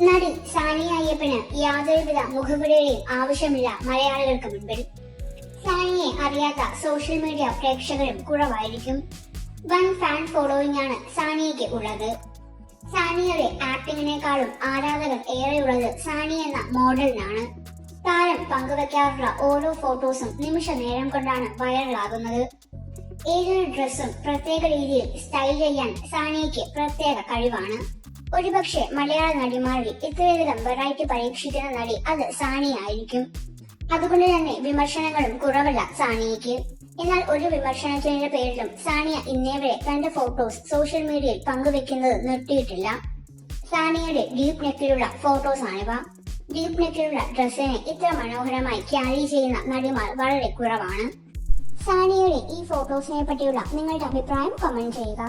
നടി സാനി അയ്യപ്പന് യാതൊരുവിധ മുഖപുരയുടെയും ആവശ്യമില്ല മലയാളികൾക്ക് മുൻപിൽ. സാനിയെ അറിയാത്ത സോഷ്യൽ മീഡിയ പ്രേക്ഷകരും കുറവായിരിക്കും. വൺ ഫാൻ ഫോളോയിങ് ആണ് സാനിയയ്ക്ക് ഉള്ളത്. സാനിയുടെ ആക്ടിങ്ങിനേക്കാളും ആരാധകർ ഏറെയുള്ളത് സാനി എന്ന മോഡലിനാണ് താരം പങ്കുവെക്കാറുള്ള ഓരോ ഫോട്ടോസും നിമിഷ നേരം കൊണ്ടാണ് വൈറലാകുന്നത് ഏതൊരു ഡ്രസ്സും പ്രത്യേക രീതിയിൽ സ്റ്റൈൽ ചെയ്യാൻ സാനിയയ്ക്ക് പ്രത്യേക കഴിവാണ്. ഒരുപക്ഷെ മലയാള നടിമാരിൽ ഇത്രയധികം വെറൈറ്റി പരീക്ഷിക്കുന്ന നടി അത് സാനിയായിരിക്കും അതുകൊണ്ട് തന്നെ വിമർശനങ്ങളും കുറവല്ല സാനിയയ്ക്ക് എന്നാൽ ഒരു വിമർശനത്തിന്റെ പേരിലും സാനിയ ഇന്നേവരെ തന്റെ ഫോട്ടോസ് സോഷ്യൽ മീഡിയയിൽ പങ്കുവെക്കുന്നത് നിർത്തിയിട്ടില്ല. സാനിയയുടെ ഡീപ് നെക്കിലുള്ള ഫോട്ടോസ് ആണിവ ഡീപ് നെക്കിലുള്ള ഡ്രസ്സിനെ ഇത്ര മനോഹരമായി ക്യാരി ചെയ്യുന്ന നടിമാർ വളരെ കുറവാണ്. സാനിയയുടെ ഈ ഫോട്ടോസിനെ പറ്റിയുള്ള നിങ്ങളുടെ അഭിപ്രായം കമന്റ് ചെയ്യുക.